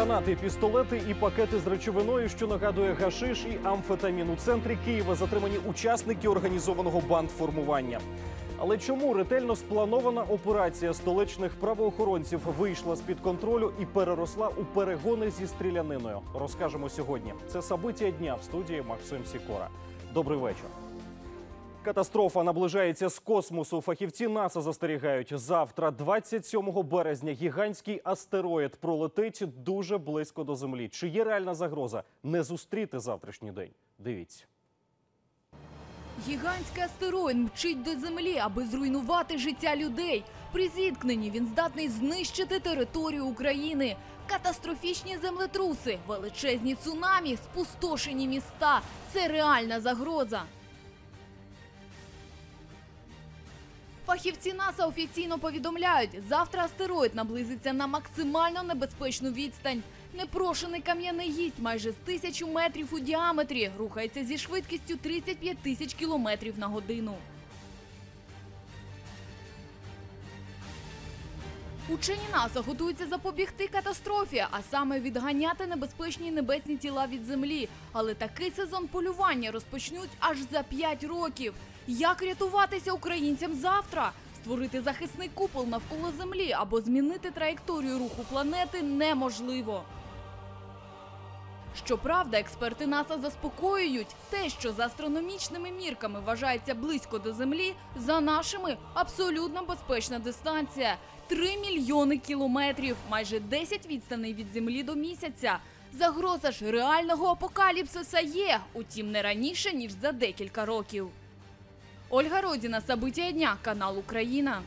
Гранати, пістолети і пакети з речовиною, що нагадує гашиш і амфетамін. У центрі Києва затримані учасники організованого бандформування. Але чому ретельно спланована операція столичних правоохоронців вийшла з під контролю і переросла у перегони зі стріляниною? Розкажемо сьогодні. Це собиття дня в студії Максим Сікора. Добрий вечір. Катастрофа наближається з космосу. Фахівці НАСА застерігають завтра, 27 березня, гігантський астероїд пролетить дуже близько до землі. Чи є реальна загроза не зустріти завтрашній день? Дивіться. Гігантський астероїд мчить до землі, аби зруйнувати життя людей. При зіткненні він здатний знищити територію України. Катастрофічні землетруси, величезні цунамі, спустошені міста. Це реальна загроза. Фахівці НАСА офіційно повідомляють, завтра астероїд наблизиться на максимально небезпечну відстань. Непрошений кам'яний гість майже з тисячу метрів у діаметрі рухається зі швидкістю 35 тисяч кілометрів на годину. Учені НАСА готуються запобігти катастрофі, а саме відганяти небезпечні небесні тіла від землі. Але такий сезон полювання розпочнуть аж за 5 років. Як рятуватися українцям завтра? Створити захисний купол навколо землі або змінити траєкторію руху планети неможливо. Щоправда, експерти НАСА заспокоюють те, що за астрономічними мірками вважається близько до Землі, за нашими абсолютно безпечна дистанція 3 мільйони кілометрів, майже 10 відстаней від Землі до місяця. Загроза ж реального апокаліпсиса є, утім не раніше ніж за декілька років. Ольга Родіна, Собиття дня, канал Україна.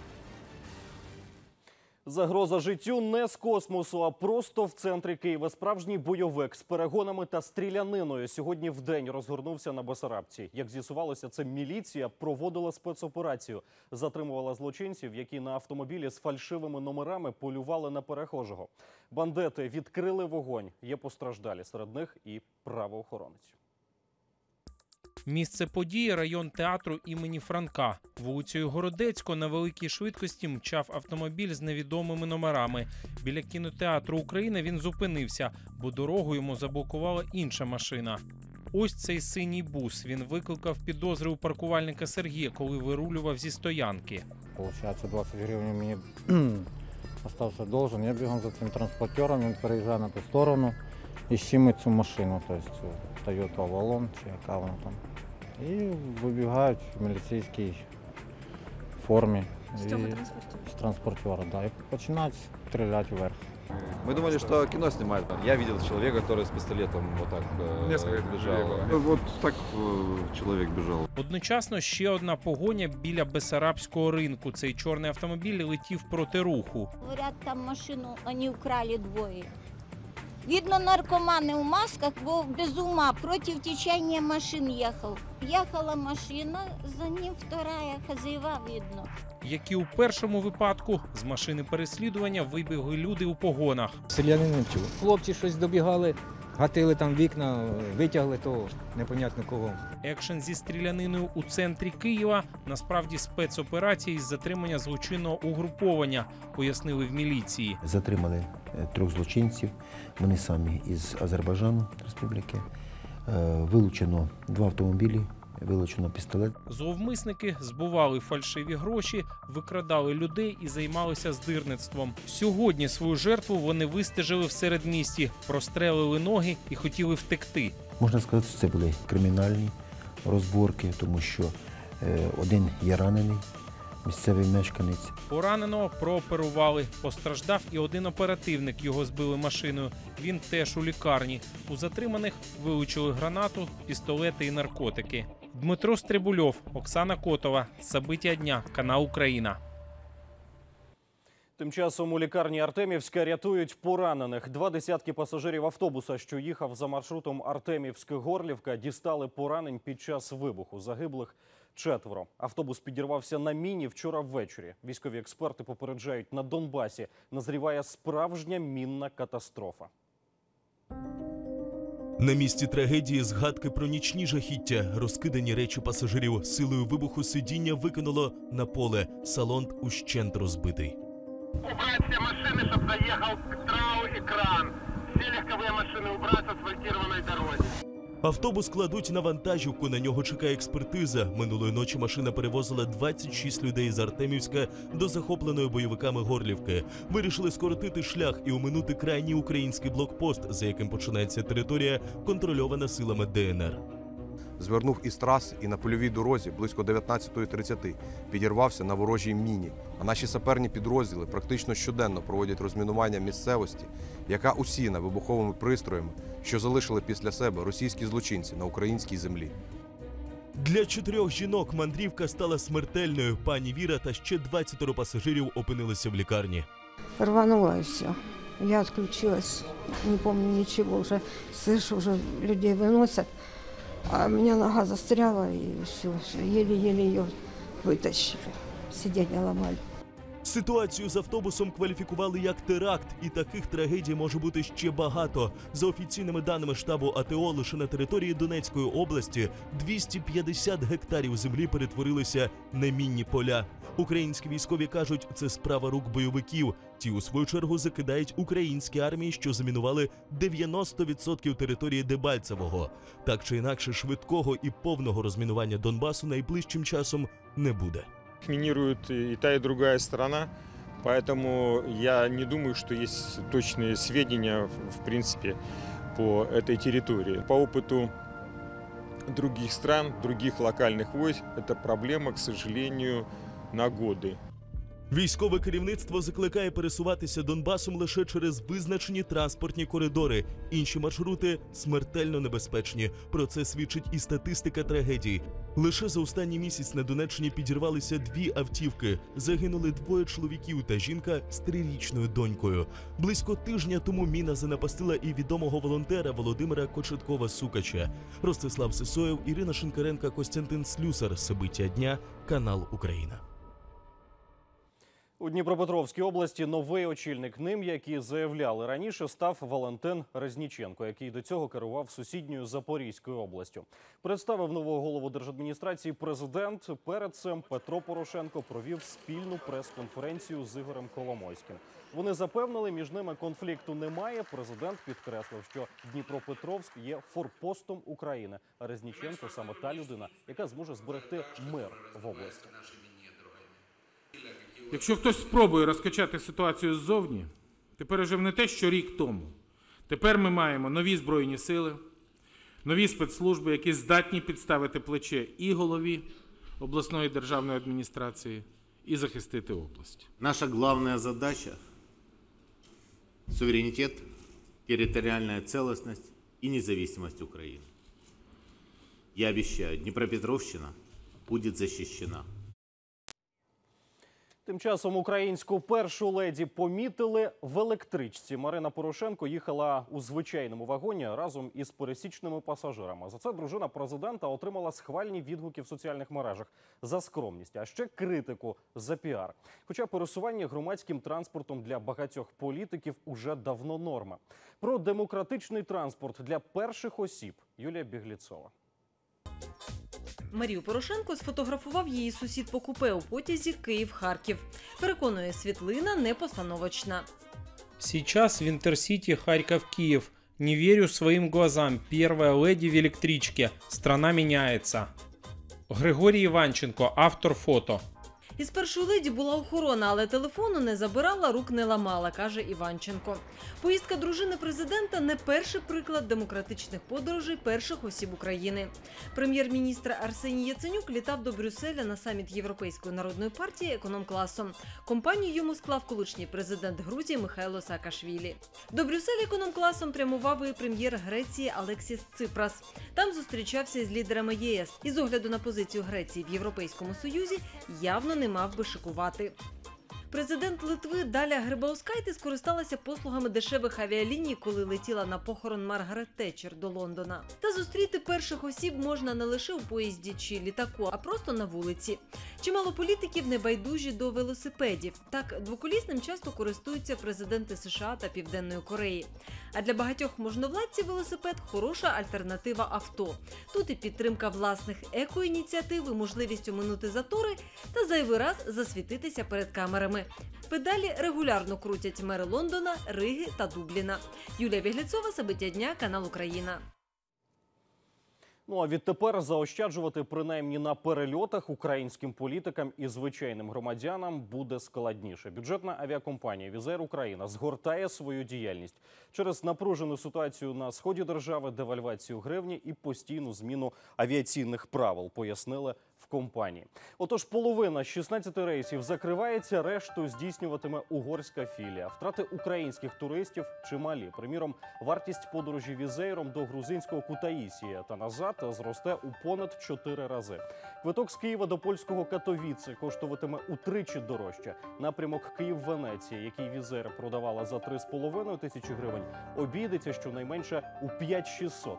Загроза життю не з космосу, а просто в центрі Києва. Справжній бойовик з перегонами та стріляниною сьогодні в день розгорнувся на Бесарабці. Як з'ясувалося, це міліція проводила спецоперацію, затримувала злочинців, які на автомобілі з фальшивими номерами полювали на перехожого. Бандити відкрили вогонь. Є постраждалі серед них і правоохоронець. Місце події район театру імені Франка. Вулицею Городецько на великій швидкості мчав автомобіль з невідомими номерами. Біля кінотеатру Україна він зупинився, бо дорогу йому заблокувала інша машина. Ось цей синій бус. Він викликав підозри у паркувальника Сергія, коли вирулював зі стоянки. Получається 20 гривень мені остався должен. Я бігом за цим транспортером, він переїжджає на ту сторону і щимить цю машину, тобто Toyota Avalon чи яка вона там. І вибігають в міліцейській формі. З І- цього транспорту. З транспортера, да. І починають стріляти вверх. Мы думали, что кино снимают. Я видел человека, который с пистолетом вот так э, Несколько бежал. людей было. Ну, Вот так э, человек бежал. Одночасно ще одна погоня біля Бесарабського ринку. Цей чорний автомобіль летів проти руху. Говорят, там машину они украли двое. Видно, наркоманы в масках, бо без ума, против течения машин ехал. Ехала машина, за ним вторая, хозяева видно. Як і у першому випадку, з машини переслідування вибігли люди у погонах. Селянин не вчив. Хлопці щось добігали, гатили там вікна, витягли того непонятно кого. Екшен зі стріляниною у центрі Києва насправді спецоперація із затримання злочинного угруповання, пояснили в міліції. Затримали трьох злочинців. Вони самі із Азербайджану республіки. Е, Вилучено два автомобілі, вилучено пістолет. Зловмисники збували фальшиві гроші, викрадали людей і займалися здирництвом. Сьогодні свою жертву вони вистежили в середмісті, прострелили ноги і хотіли втекти. Можна сказати, що це були кримінальні розборки, тому що е, один є ранений, місцевий мешканець. Пораненого прооперували. Постраждав і один оперативник. Його збили машиною. Він теж у лікарні. У затриманих вилучили гранату, пістолети і наркотики. Дмитро Стрибульов, Оксана Котова. Собиття дня. Канал Україна. Тим часом у лікарні Артемівська рятують поранених. Два десятки пасажирів автобуса, що їхав за маршрутом Артемівськ-Горлівка, дістали поранень під час вибуху. Загиблих четверо. Автобус підірвався на міні вчора ввечері. Військові експерти попереджають, на Донбасі назріває справжня мінна катастрофа. На місці трагедії згадки про нічні жахіття, розкидані речі пасажирів силою вибуху сидіння викинуло на поле. Салон ущент розбитий. Убрать все машины, чтобы заехал трау-экран. легковые машины убрать с асфальтированной дороги. Автобус кладуть на вантажівку. На нього чекає експертиза. Минулої ночі машина перевозила 26 людей з Артемівська до захопленої бойовиками Горлівки. Вирішили скоротити шлях і оминути крайній український блокпост, за яким починається територія, контрольована силами ДНР. Звернув із траси і на польовій дорозі близько 19.30 підірвався на ворожій міні. А наші саперні підрозділи практично щоденно проводять розмінування місцевості, яка усіяна вибуховими пристроями, що залишили після себе російські злочинці на українській землі. Для чотирьох жінок мандрівка стала смертельною. Пані Віра та ще 20 пасажирів опинилися в лікарні. Рвануло все. Я отключилась, не помню ничего уже. Слышу, уже людей выносят, а у меня нога застряла и все. Еле-еле ее вытащили. Сиденье ломали. Ситуацію з автобусом кваліфікували як теракт, і таких трагедій може бути ще багато. За офіційними даними штабу АТО, лише на території Донецької області 250 гектарів землі перетворилися на мінні поля. Українські військові кажуть, це справа рук бойовиків. Ті, у свою чергу, закидають українські армії, що замінували 90% території Дебальцевого. Так чи інакше, швидкого і повного розмінування Донбасу найближчим часом не буде. Минирует и та, и другая сторона. Поэтому я не думаю, что есть точные сведения, в- принципе, по этой территории. По опыту других стран, других локальных войск, эта проблема, к сожалению, на годы. Військове керівництво закликає пересуватися Донбасом лише через визначені транспортні коридори. Інші маршрути смертельно небезпечні. Про це свідчить і статистика трагедій. Лише за останній місяць на Донеччині підірвалися дві автівки. Загинули двоє чоловіків та жінка з трирічною донькою. Близько тижня тому міна занапастила і відомого волонтера Володимира Кочеткова Сукача. Ростислав Сисоєв, Ірина Шинкаренка, Костянтин Слюсар. Собиття дня. Канал Україна. У Дніпропетровській області новий очільник ним, як і заявляли раніше, став Валентин Резніченко, який до цього керував сусідньою Запорізькою областю. Представив нового голову держадміністрації президент. Перед цим Петро Порошенко провів спільну прес-конференцію з Ігорем Коломойським. Вони запевнили, між ними конфлікту немає. Президент підкреслив, що Дніпропетровськ є форпостом України. А Резніченко саме та людина, яка зможе зберегти мир в області. Якщо хтось спробує розкачати ситуацію ззовні, ти пережив не те, що рік тому. Тепер ми маємо нові збройні сили, нові спецслужби, які здатні підставити плече і голові обласної державної адміністрації, і захистити область. Наша главная задача – суверенитет, территориальная целостность и независимость Украины. Я обещаю, Днепропетровщина будет защищена. Тим часом українську першу леді помітили в електричці. Марина Порошенко їхала у звичайному вагоні разом із пересічними пасажирами. За це дружина президента отримала схвальні відгуки в соціальних мережах за скромність, а ще критику за піар. Хоча пересування громадським транспортом для багатьох політиків уже давно норма. Про демократичний транспорт для перших осіб Юлія Бігліцова. Марію Порошенко сфотографував її сусід по купе у потязі Київ-Харків. Переконує, світлина непостановочна. Сейчас в Интерсити Харьков-Киев. Не верю своим глазам. Первая леди в электричке. Страна меняется. Григорій Іванченко, автор фото. Із першої леді була охорона, але телефону не забирала, рук не ламала, каже Іванченко. Поїздка дружини президента не перший приклад демократичних подорожей перших осіб України. Прем'єр-міністр Арсеній Яценюк літав до Брюсселя на саміт Європейської народної партії економ-класом. Компанію йому склав колишній президент Грузії Михайло Саакашвілі. До Брюсселя економ-класом прямував і прем'єр Греції Алексіс Ципрас. Там зустрічався із лідерами ЄС. І з огляду на позицію Греції в Європейському Союзі явно не мав би шикувати. Президент Литви Даля Грибаускайте скористалася послугами дешевих авіаліній, коли летіла на похорон Маргарет Тетчер до Лондона. Та зустріти перших осіб можна не лише у поїзді чи літаку, а просто на вулиці. Чимало політиків небайдужі до велосипедів. Так, двоколісним часто користуються президенти США та Південної Кореї. А для багатьох можновладців велосипед хороша альтернатива авто. Тут і підтримка власних екоініціатив, і можливість оминути затори та зайвий раз засвітитися перед камерами. Педалі регулярно крутять мери Лондона, Риги та Дубліна. Юлія Бігліцова, Собиття дня, канал Україна. Ну а відтепер заощаджувати принаймні на перельотах українським політикам і звичайним громадянам буде складніше. Бюджетна авіакомпанія Візер Україна згортає свою діяльність через напружену ситуацію на сході держави, девальвацію гривні і постійну зміну авіаційних правил. Пояснили в компанії. Отож, половина з 16 рейсів закривається, решту здійснюватиме угорська філія. Втрати українських туристів чималі. Приміром, вартість подорожі візейром до грузинського Кутаїсія та назад зросте у понад 4 рази. Квиток з Києва до польського Катовіци коштуватиме утричі дорожче. Напрямок Київ-Венеція, який візер продавала за 3,5 тисячі гривень, обійдеться щонайменше у 5-600.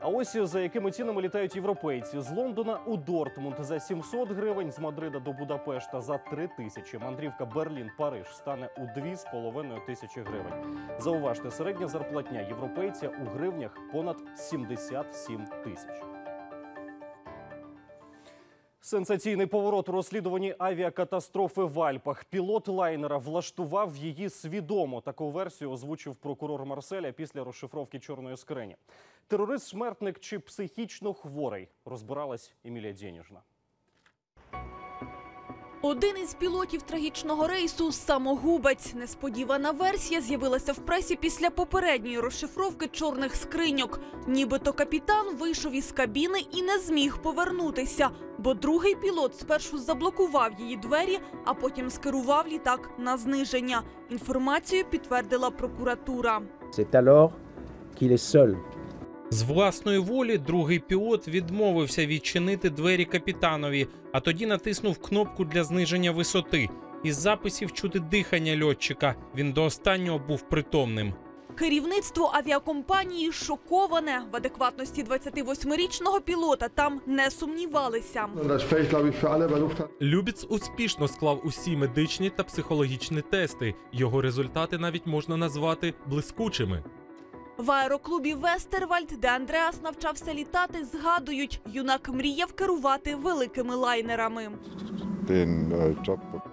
А ось за якими цінами літають європейці з Лондона у Дортмунд за 700 гривень, з Мадрида до Будапешта за 3 тисячі. Мандрівка Берлін-Париж стане у 2,5 тисячі гривень. Зауважте, середня зарплатня європейця у гривнях понад 77 тисяч. Сенсаційний поворот у розслідуванні авіакатастрофи в Альпах. Пілот лайнера влаштував її свідомо. Таку версію озвучив прокурор Марселя після розшифровки чорної скрині. Терорист, смертник чи психічно хворий розбиралась Емілія Дєніжна. Один із пілотів трагічного рейсу самогубець. Несподівана версія з'явилася в пресі після попередньої розшифровки чорних скриньок. Нібито капітан вийшов із кабіни і не зміг повернутися, бо другий пілот спершу заблокував її двері, а потім скерував літак на зниження. Інформацію підтвердила прокуратура. C'est alors qu'il est seul. З власної волі другий пілот відмовився відчинити двері капітанові, а тоді натиснув кнопку для зниження висоти. Із записів чути дихання льотчика. Він до останнього був притомним. Керівництво авіакомпанії шоковане. В адекватності 28-річного пілота там не сумнівалися. Любіц успішно склав усі медичні та психологічні тести. Його результати навіть можна назвати блискучими. В аероклубі Вестервальд, де Андреас навчався літати, згадують, юнак мріяв керувати великими лайнерами.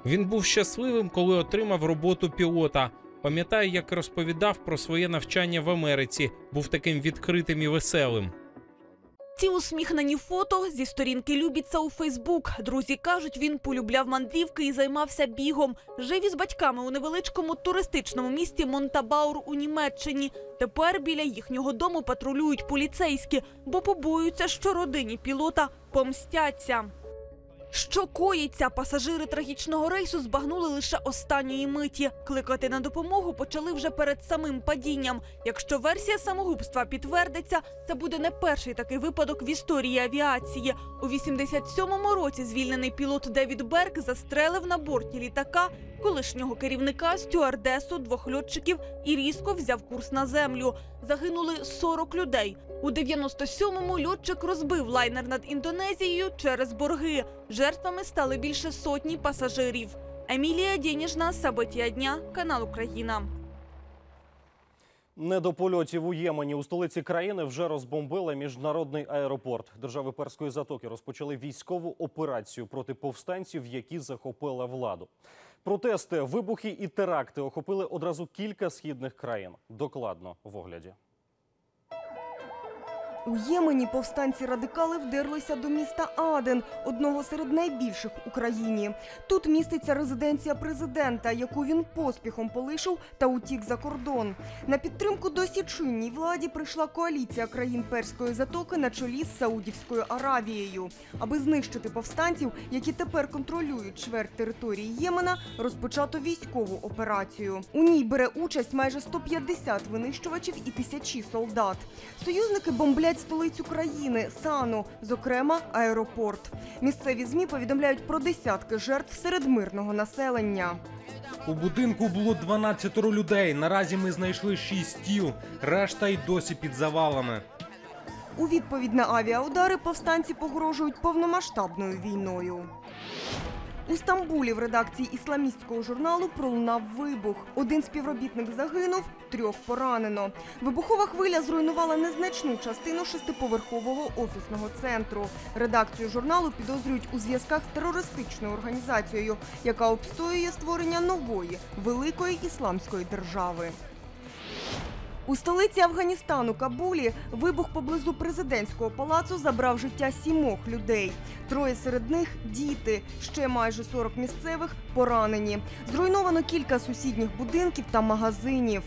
Він був щасливим, коли отримав роботу пілота. Пам'ятаю, як розповідав про своє навчання в Америці. Був таким відкритим і веселим. Ці усміхнені фото зі сторінки Любіца у Фейсбук. Друзі кажуть, він полюбляв мандрівки і займався бігом. Жив із батьками у невеличкому туристичному місті Монтабаур у Німеччині. Тепер біля їхнього дому патрулюють поліцейські, бо побоюються, що родині пілота помстяться. Що коїться, пасажири трагічного рейсу збагнули лише останньої миті. Кликати на допомогу почали вже перед самим падінням. Якщо версія самогубства підтвердиться, це буде не перший такий випадок в історії авіації. У 87-му році звільнений пілот Девід Берг застрелив на борті літака колишнього керівника, стюардесу, двох льотчиків і різко взяв курс на землю. Загинули 40 людей. У 97-му льотчик розбив лайнер над Індонезією через борги. Жертвами стали більше сотні пасажирів. Емілія Дєніжна, Сабиття дня, канал Україна. Не до польотів у Ємені у столиці країни вже розбомбили міжнародний аеропорт. Держави Перської затоки розпочали військову операцію проти повстанців, які захопили владу. Протести, вибухи і теракти охопили одразу кілька східних країн. Докладно в огляді. У Ємені повстанці-радикали вдерлися до міста Аден, одного серед найбільших в Україні. Тут міститься резиденція президента, яку він поспіхом полишив та утік за кордон. На підтримку досі чинній владі прийшла коаліція країн Перської затоки на чолі з Саудівською Аравією. Аби знищити повстанців, які тепер контролюють чверть території Ємена, розпочато військову операцію. У ній бере участь майже 150 винищувачів і тисячі солдат. Союзники бомблять столицю країни Сану, зокрема аеропорт. Місцеві змі повідомляють про десятки жертв серед мирного населення. У будинку було 12 людей. Наразі ми знайшли 6 тіл. Решта й досі під завалами. У відповідь на авіаудари повстанці погрожують повномасштабною війною. У Стамбулі в редакції ісламістського журналу пролунав вибух. Один співробітник загинув, трьох поранено. Вибухова хвиля зруйнувала незначну частину шестиповерхового офісного центру. Редакцію журналу підозрюють у зв'язках з терористичною організацією, яка обстоює створення нової великої ісламської держави. У столиці Афганістану Кабулі вибух поблизу президентського палацу забрав життя сімох людей. Троє серед них діти. Ще майже 40 місцевих поранені. Зруйновано кілька сусідніх будинків та магазинів.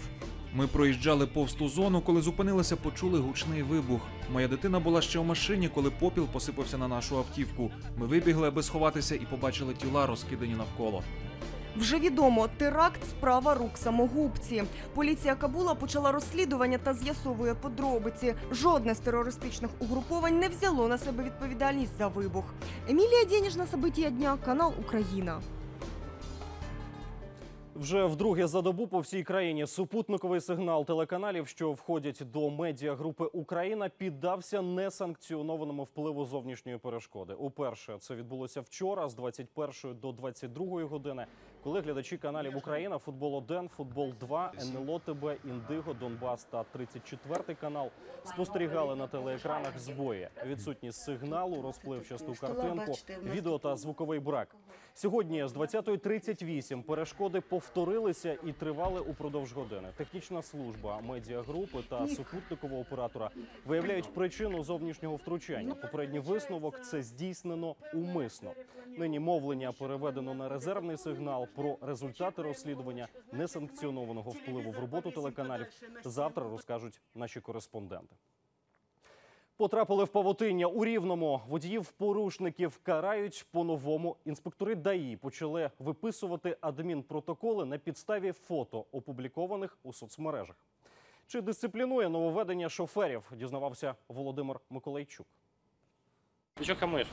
Ми проїжджали повз ту зону, коли зупинилися, почули гучний вибух. Моя дитина була ще в машині, коли попіл посипався на нашу автівку. Ми вибігли, аби сховатися, і побачили тіла, розкидані навколо. Вже відомо, теракт справа рук самогубці. Поліція Кабула почала розслідування та з'ясовує подробиці. Жодне з терористичних угруповань не взяло на себе відповідальність за вибух. Емілія Дєніжна, события дня, канал Україна. Вже вдруге за добу по всій країні супутниковий сигнал телеканалів, що входять до медіагрупи Україна, піддався несанкціонованому впливу зовнішньої перешкоди. Уперше це відбулося вчора з 21 до 22 години, коли глядачі каналів Україна, Футбол 1, Футбол 2, НЛО ТБ, Індиго, Донбас та 34 канал спостерігали на телеекранах збої, відсутність сигналу, розпливчасту картинку, відео та звуковий брак. Сьогодні з 20.38 перешкоди повторилися і тривали упродовж години. Технічна служба медіагрупи та супутникового оператора виявляють причину зовнішнього втручання. Попередній висновок це здійснено умисно. Нині мовлення переведено на резервний сигнал про результати розслідування несанкціонованого впливу в роботу телеканалів. Завтра розкажуть наші кореспонденти. Потрапили в павутиння у рівному. Водіїв порушників карають по-новому. Інспектори ДАІ почали виписувати адмінпротоколи на підставі фото, опублікованих у соцмережах. Чи дисциплінує нововведення шоферів? Дізнавався Володимир Миколайчук. Ти що хамиш?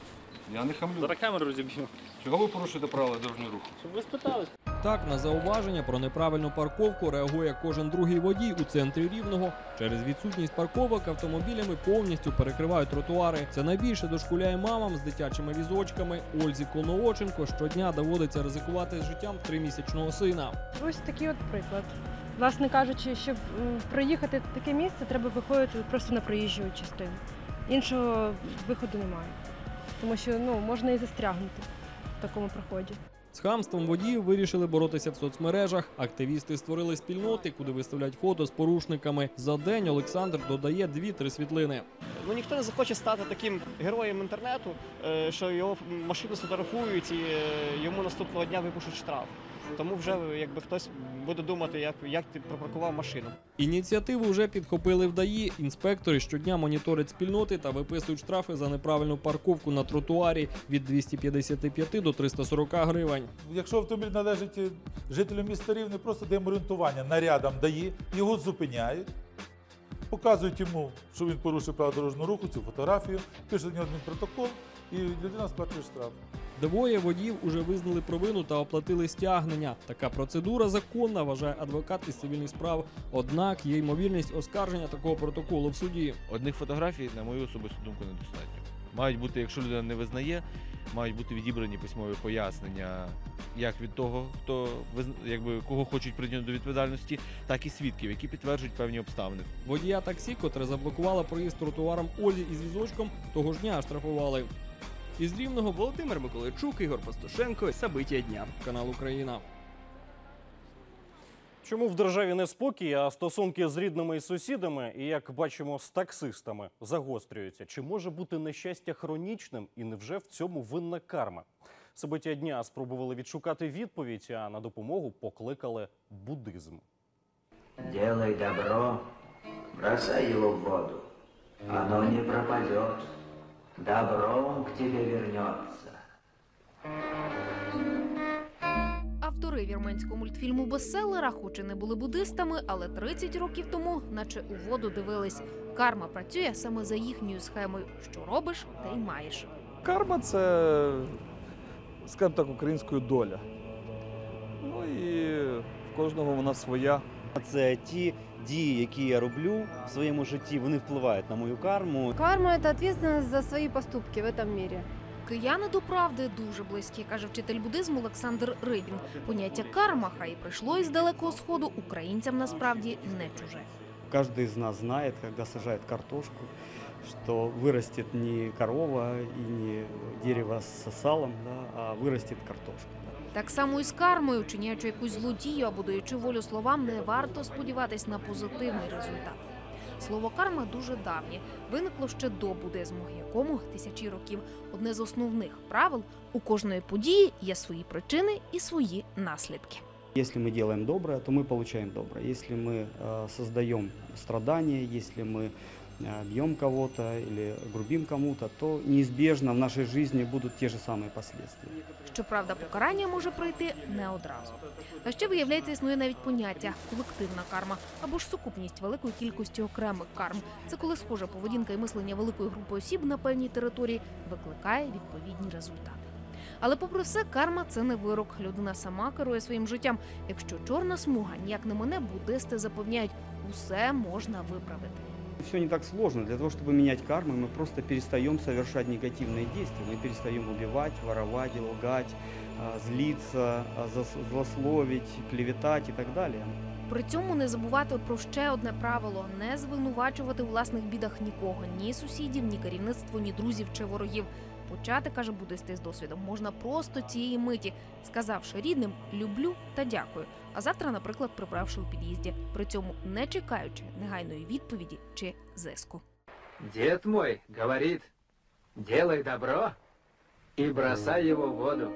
Я не хамлю. Зараз камеру розіб'ю. Чого ви порушуєте правила дорожнього руху? Щоб ви спитали. Так, на зауваження про неправильну парковку реагує кожен другий водій у центрі Рівного. Через відсутність парковок автомобілями повністю перекривають тротуари. Це найбільше дошкуляє мамам з дитячими візочками. Ользі Колновоченко щодня доводиться ризикувати з життям тримісячного сина. Ось такий от приклад. Власне кажучи, щоб проїхати таке місце, треба виходити просто на проїжджу частину. Іншого виходу немає. Тому що ну, можна і застрягнути в такому проході. З хамством водіїв вирішили боротися в соцмережах. Активісти створили спільноти, куди виставлять фото з порушниками. За день Олександр додає дві-три світлини. Ну ніхто не захоче стати таким героєм інтернету, е, що його машину сфотографують і е, йому наступного дня випишуть штраф. Тому вже якби хтось буде думати, як, як ти припаркував машину. Ініціативу вже підхопили в ДАІ. Інспектори щодня моніторять спільноти та виписують штрафи за неправильну парковку на тротуарі від 255 до 340 гривень. Якщо автомобіль належить е, жителю міста Рівне, просто даємо орієнтування нарядам дає, його зупиняють, показують йому, що він порушив правила дорожнього руху, цю фотографію, пишуть на нього адмінпротокол, і людина сплачує штраф. Двоє водіїв уже визнали провину та оплатили стягнення. Така процедура законна, вважає адвокат із цивільних справ. Однак є ймовірність оскарження такого протоколу в суді. Одних фотографій, на мою особисту думку, недостатньо. Мають бути, якщо людина не визнає, мають бути відібрані письмові пояснення як від того, хто якби кого хочуть притягнути до відповідальності, так і свідків, які підтверджують певні обставини. Водія таксі, котре заблокувала проїзд тротуаром Ользі із візочком, того ж дня штрафували. Із Рівного Володимир Миколайчук, Ігор Пастушенко, Сабиття дня, канал Україна. Чому в державі не спокій, а стосунки з рідними і сусідами, і як бачимо, з таксистами загострюються? Чи може бути нещастя хронічним, і невже в цьому винна карма? Собиття дня спробували відшукати відповідь, а на допомогу покликали буддизм. Делай добро, бросай его в воду. Оно не пропадет. Добром к тебе вернется. Автори вірменського мультфільму Бестселера, хоч і не були буддистами, але 30 років тому, наче у воду дивились. Карма працює саме за їхньою схемою. Що робиш, те й маєш. Карма це, скажімо так, українською доля. Ну і в кожного вона своя. Це ті дії, які я роблю в своєму житті, вони впливають на мою карму. Карма – это ответственность за свои поступки в этом мире. Кияни до правди дуже близькі, каже вчитель буддизму Олександр Рибін. Поняття карма, хай і прийшло із далекого сходу, українцям насправді не чуже. Каждый из нас знает, когда сажает картошку, что вырастет не корова и не дерево со салом, да, а вырастет картошка. Так само і з кармою, чиняючи якусь злодію або даючи волю словам, не варто сподіватись на позитивний результат. Слово карма дуже давнє, виникло ще до буддизму, якому тисячі років. Одне з основних правил у кожної події є свої причини і свої наслідки. Если мы делаем доброе, то мы получаем доброе. Если мы э, создаем страдания, если мы э, бьем кого-то или грубим кому-то, то неизбежно в нашей жизни будут те же самые последствия. Щоправда, покарання може прийти не одразу. А ще виявляється, існує навіть поняття колективна карма або ж сукупність великої кількості окремих карм. Це коли схожа поведінка і мислення великої групи осіб на певній території викликає відповідні результати. Але, попри все, карма це не вирок. Людина сама керує своїм життям. Якщо чорна смуга ніяк не мене, буддисти запевняють, усе можна виправити Все не так сложно. Для того, чтобы менять карму, мы просто перестаем совершать негативные действия. Мы перестаем убивать, воровать, лгать, а, злиться, а, зас- злословить, клеветать и так далее. При цьому не забувати про ще одне правило: не звинувачувати у власних бідах нікого, ні сусідів, ні керівництво, ні друзів чи ворогів. Почати, каже буддисти з досвідом, можна просто цієї миті, сказавши рідним люблю та дякую. А завтра, наприклад, прибравши у під'їзді, при цьому не чекаючи негайної відповіді чи зиску. Дед мой говорит, делай добро и бросай его в воду.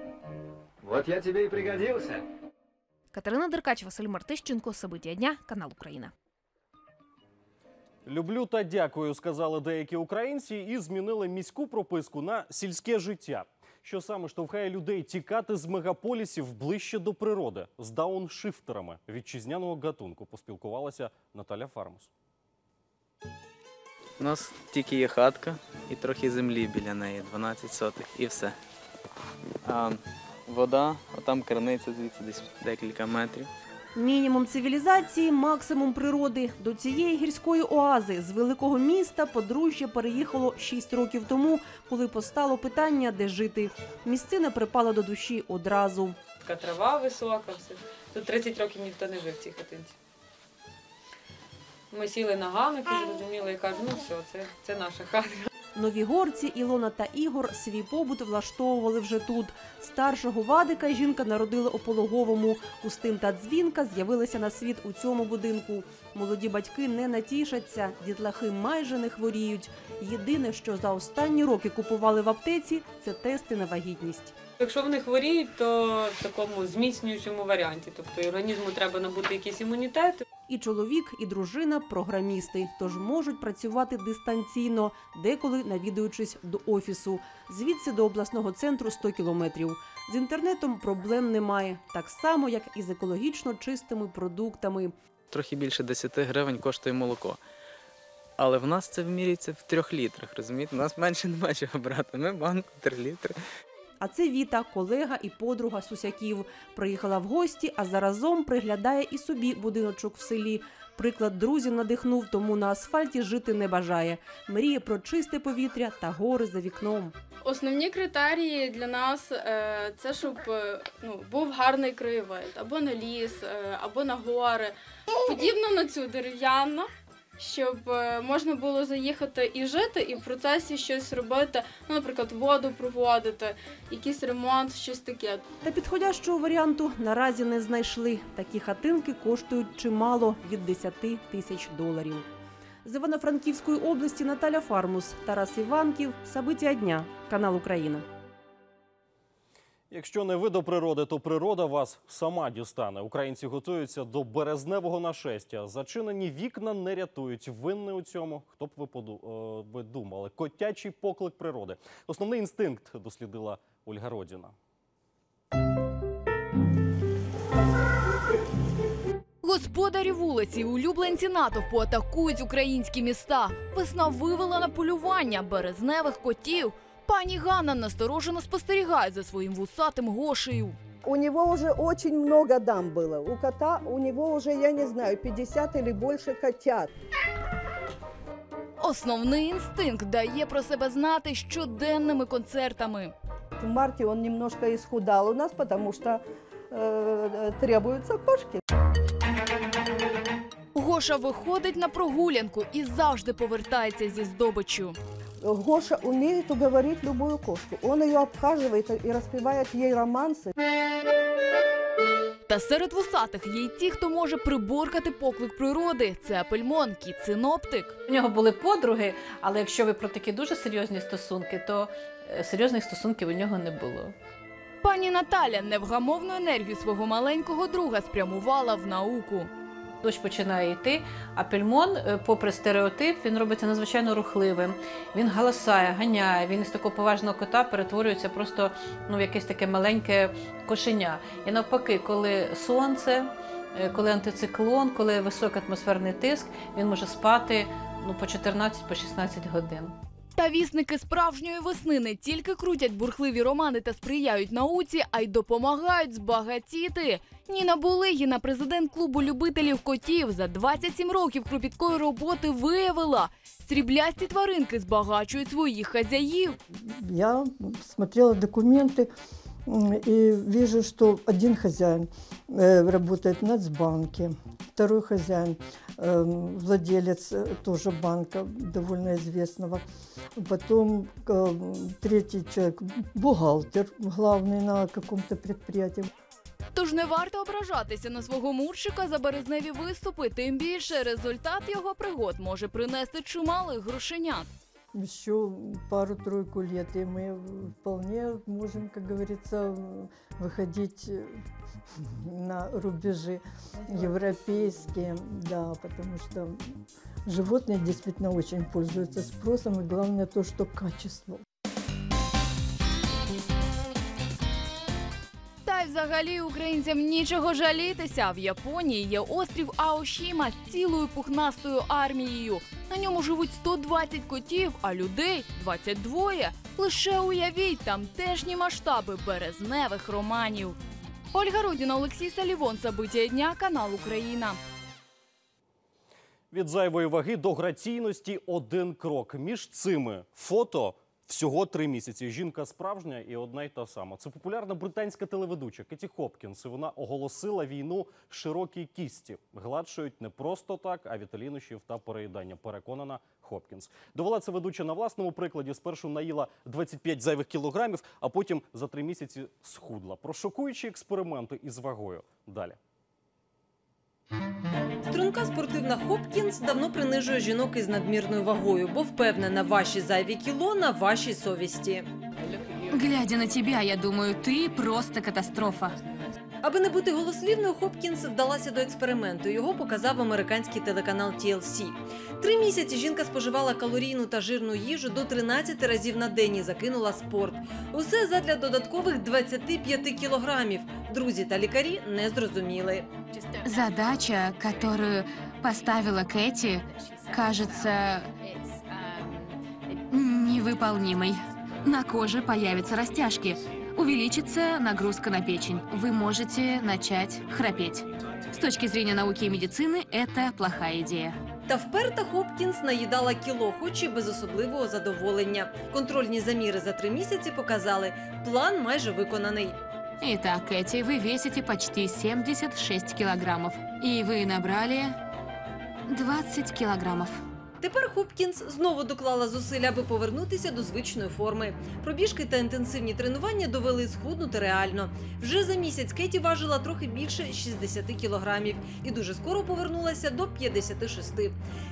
Вот я тебе и пригодился. Катерина Деркач, Василь Мартищенко, Собиття дня, канал Україна. Люблю та дякую, сказали деякі українці, і змінили міську прописку на сільське життя. Що саме штовхає людей тікати з мегаполісів ближче до природи з дауншифтерами вітчизняного гатунку. Поспілкувалася Наталя Фармус. У нас тільки є хатка і трохи землі біля неї, 12 сотих, і все. А вода, отам криниця звідси десь декілька метрів. Мінімум цивілізації, максимум природи. До цієї гірської оази з великого міста подружжя переїхало 6 років тому, коли постало питання, де жити. Місцина припала до душі одразу. Така трава висока, все. Тут 30 років ніхто не жив в цій хатинці. Ми сіли на ганок і зрозуміли, і кажуть, ну все, це, це наша хата. Нові горці Ілона та Ігор свій побут влаштовували вже тут. Старшого Вадика жінка народила у пологовому. Устим та дзвінка з'явилися на світ у цьому будинку. Молоді батьки не натішаться, дітлахи майже не хворіють. Єдине, що за останні роки купували в аптеці, це тести на вагітність. Якщо вони хворіють, то в такому зміцнюючому варіанті. Тобто організму треба набути якийсь імунітет. І чоловік, і дружина програмісти, тож можуть працювати дистанційно, деколи навідуючись до офісу. Звідси до обласного центру 100 кілометрів. З інтернетом проблем немає, так само як і з екологічно чистими продуктами. Трохи більше 10 гривень коштує молоко. Але в нас це вмірюється в трьох літрах, розумієте? У нас менше немає чого брати. Ми банку 3 літри. А це Віта, колега і подруга Сусяків. Приїхала в гості, а заразом приглядає і собі будиночок в селі. Приклад друзів надихнув, тому на асфальті жити не бажає. Мріє про чисте повітря та гори за вікном. Основні критерії для нас е, це щоб е, ну, був гарний краєвид, або на ліс, е, або на гори. Подібно на цю дерев'яну, щоб е, можна було заїхати і жити, і в процесі щось робити, ну, наприклад, воду проводити, якийсь ремонт, щось таке. Та підходящого варіанту наразі не знайшли. Такі хатинки коштують чимало від 10 тисяч доларів. З Івано-Франківської області Наталя Фармус, Тарас Іванків, Сабиття дня, канал Україна. Якщо не ви до природи, то природа вас сама дістане. Українці готуються до березневого нашестя. Зачинені вікна не рятують. Винний у цьому, хто б ви поду... е, ви думали? Котячий поклик природи. Основний інстинкт дослідила Ольга Родіна. Господарі вулиці, улюбленці натовпу атакують українські міста. Весна вивела на полювання березневих котів. Пані Ганна насторожено спостерігає за своїм вусатим гошею. У него уже очень много дам было. У кота, у него уже, я не знаю, 50 или больше котят. Основний інстинкт дає про себе знати щоденними концертами. В марте он немножко исхудал у нас, потому что э, требуются кошки. Гоша виходить на прогулянку і завжди повертається зі здобиччю. Гоша умеет уговорить любую кошку. Он ее обхаживает и распевает ей романсы. Та серед вусатих є й ті, хто може приборкати поклик природи. Це Апельмон, кіт синоптик. У нього були подруги, але якщо ви про такі дуже серйозні стосунки, то е, серйозних стосунків у нього не було. Пані Наталя невгамовну енергію свого маленького друга спрямувала в науку. Дощ починає йти, а пельмон, е, попри стереотип, він робиться надзвичайно рухливим. Він галасає, ганяє. Він із такого поважного кота перетворюється просто ну, в якесь таке маленьке кошеня. І навпаки, коли сонце, е, коли антициклон, коли високий атмосферний тиск, він може спати ну, по 14-16 годин. Та вісники справжньої весни не тільки крутять бурхливі романи та сприяють науці, а й допомагають збагатіти. Ніна Булигіна, президент клубу любителів котів, за 27 років кропіткої роботи виявила, сріблясті тваринки збагачують своїх хазяїв. Я смотрела документы м, и вижу, что один хозяин э, работает в Нацбанке, второй хозяин э, владелец э, тоже банка довольно известного, потом э, третий человек бухгалтер главный на каком-то предприятии. Тож не варто ображатися на свого мурчика за березневі виступи. Тим більше результат його пригод може принести чималих грошенят. Еще пару-тройку лет, и мы вполне можем, как говорится, выходить э, на рубежи европейские, да, потому что животные действительно очень пользуются спросом, и главное то, что качество. Взагалі українцям нічого жалітися. В Японії є острів Аошіма з цілою пухнастою армією. На ньому живуть 120 котів, а людей 22. Лише уявіть тамтешні масштаби березневих романів. Ольга Рудіна, Олексій Салівон, Забиття дня, канал Україна. Від зайвої ваги до граційності один крок. Між цими фото всього три місяці. Жінка справжня і одна й та сама. Це популярна британська телеведуча Кеті Хопкінс. І вона оголосила війну широкій кісті. Гладшують не просто так, а від лінощів та переїдання. Переконана Хопкінс. Довела це ведуча на власному прикладі. Спершу наїла 25 зайвих кілограмів, а потім за три місяці схудла. Про шокуючі експерименти із вагою. Далі. Струнка спортивна Хопкінс давно принижує жінок із надмірною вагою, бо впевнена, ваші зайві кіло на вашій совісті. Глядя на тебя, я думаю, ты просто катастрофа. Аби не бути голослівною, Хопкінс вдалася до експерименту. Його показав американський телеканал TLC. Три місяці жінка споживала калорійну та жирну їжу до 13 разів на день і закинула спорт. Усе задля додаткових 25 кілограмів. Друзі та лікарі не зрозуміли. Задача, которую поставила Кэти, кажется невыполнимой. На коже появятся растяжки. Увеличится нагрузка на печень. Вы можете начать храпеть. С точки зрения науки и медицины, это плохая идея. Та вперта Хопкінс наїдала кіло, хоч і без особливого задоволення. Контрольні заміри за три місяці показали, план майже виконаний. Итак, Кэти, вы весите почти 76 килограммов. И вы набрали 20 килограммов. Тепер Хопкінс знову доклала зусиль, аби повернутися до звичної форми. Пробіжки та інтенсивні тренування довели схуднути реально. Вже за місяць Кеті важила трохи більше 60 кілограмів і дуже скоро повернулася до 56.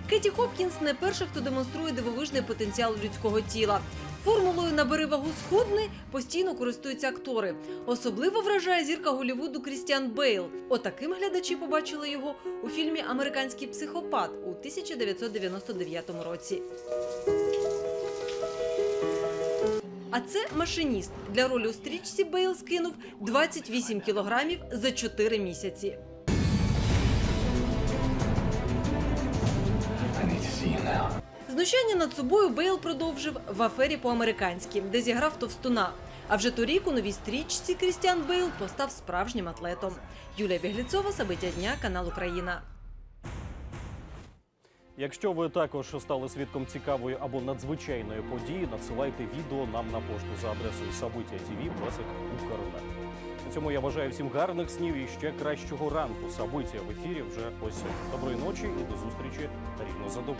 Кеті Хопкінс не перша, хто демонструє дивовижний потенціал людського тіла. Формулою набери вагу схудни постійно користуються актори. Особливо вражає зірка Голлівуду Крістіан Бейл. Отаким глядачі побачили його у фільмі Американський психопат у 1999 році. А це машиніст. Для ролі у стрічці Бейл скинув 28 кілограмів за 4 місяці. Знущання над собою Бейл продовжив в афері по-американськи, де зіграв товстуна. А вже торік у новій стрічці Крістіан Бейл постав справжнім атлетом. Юлія Бігліцова, Сабиття дня, канал Україна. Якщо ви також стали свідком цікавої або надзвичайної події, надсилайте відео нам на пошту за адресою Сабиття ТВ Песик Укрнет. На цьому я бажаю всім гарних снів і ще кращого ранку. Сабиття в ефірі вже ось. Доброї ночі і до зустрічі рівно за добу.